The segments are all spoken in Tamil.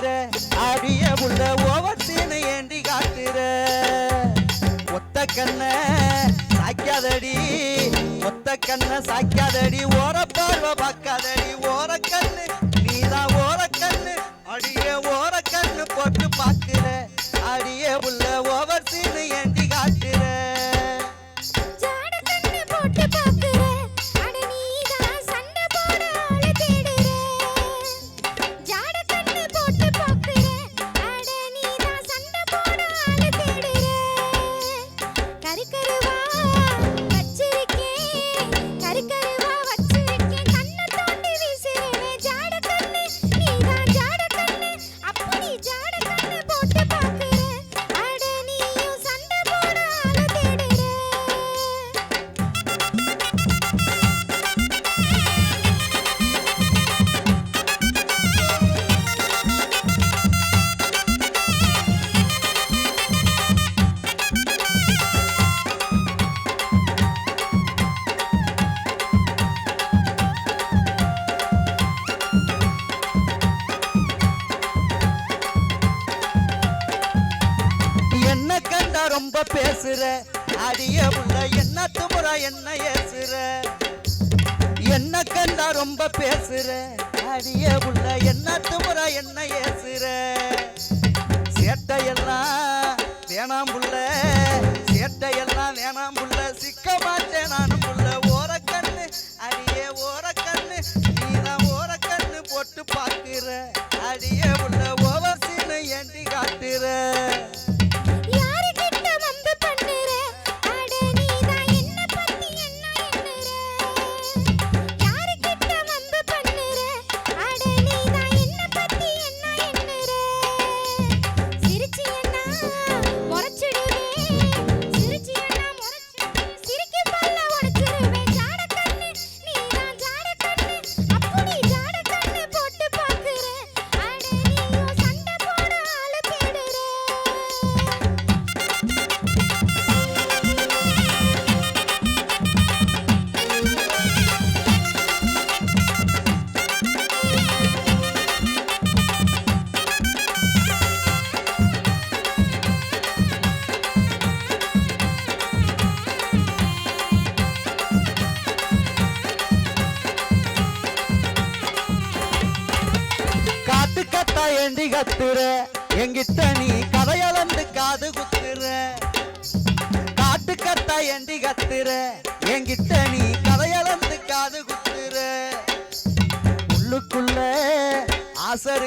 போட்டு அடிய உள்ள ஓவத்தினை ஏண்டி காட்டுற ஒத்த கண்ண சாய்க்காதடி. ஒத்த கண்ண சாய்க்காதடி. ஓர பார்வை பார்க்காதடி. ரொம்ப பேசுற. அடிய உள்ள என்ன துமுறா என்ன ஏசுற? என்ன கண்டா ரொம்ப பேசுற? அடிய உள்ள என்ன துமுறா என்ன ஏசுற? சேட்டையெல்லாம் வேணாம் புள்ள. சேட்டையெல்லாம் வேணாம் புள்ள. சிக்க மாட்டேன் நானும் புள்ள. ஓரக்கண்ணு அடியே ஓரக்கண்ணு நீதான் ஓரக்கண்ணு போட்டு பார்க்கிற. ஏண்டி கத்துற. எங்கிட்ட நீ கதையளந்து காது குத்துற. காட்டு கத்தா ஏண்டி கத்துற. எங்கிட்ட நீ கதையளந்து காது குத்துற. உள்ளுக்குள்ள ஆசை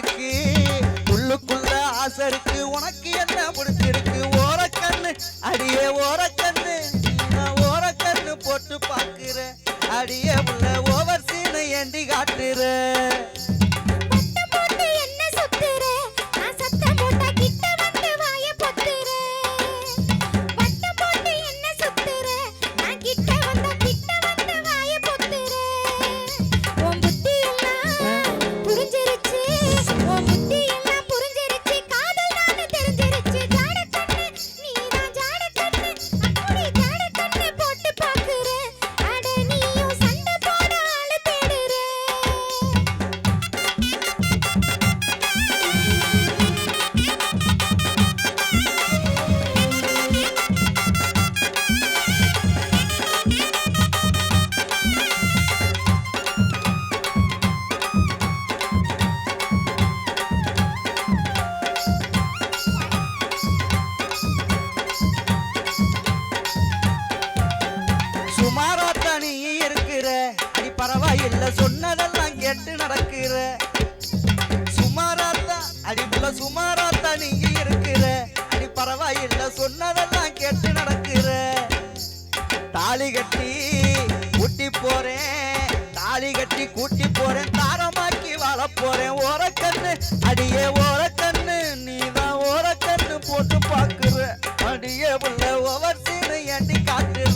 உள்ளுக்குள்ள ஆசை உனக்கு என்ன பிடிச்சிருக்கு? ஓரக்கண்ணு அடியே ஓரக்கண்ணு. பரவாயில்ல சொன்னதெல்லாம் கேட்டு நடக்கிற. சுமாராத்தா அடிப்புல சுமாராத்தா நீங்க இருக்கிற. அடி பரவாயில்ல சொன்னதெல்லாம் கேட்டு நடக்கிற. தாலி கட்டி கூட்டி போறேன். தாலி கட்டி கூட்டி போறேன். தாரமாக்கி வாழ போறேன். ஓரக்கண்ணு அடியே ஓரக்கண்ணு நீதான் ஓரக்கண்ணு போட்டு பாக்குற அடியே உள்ள ஓவர் சீனு ஏண்டி காட்டுற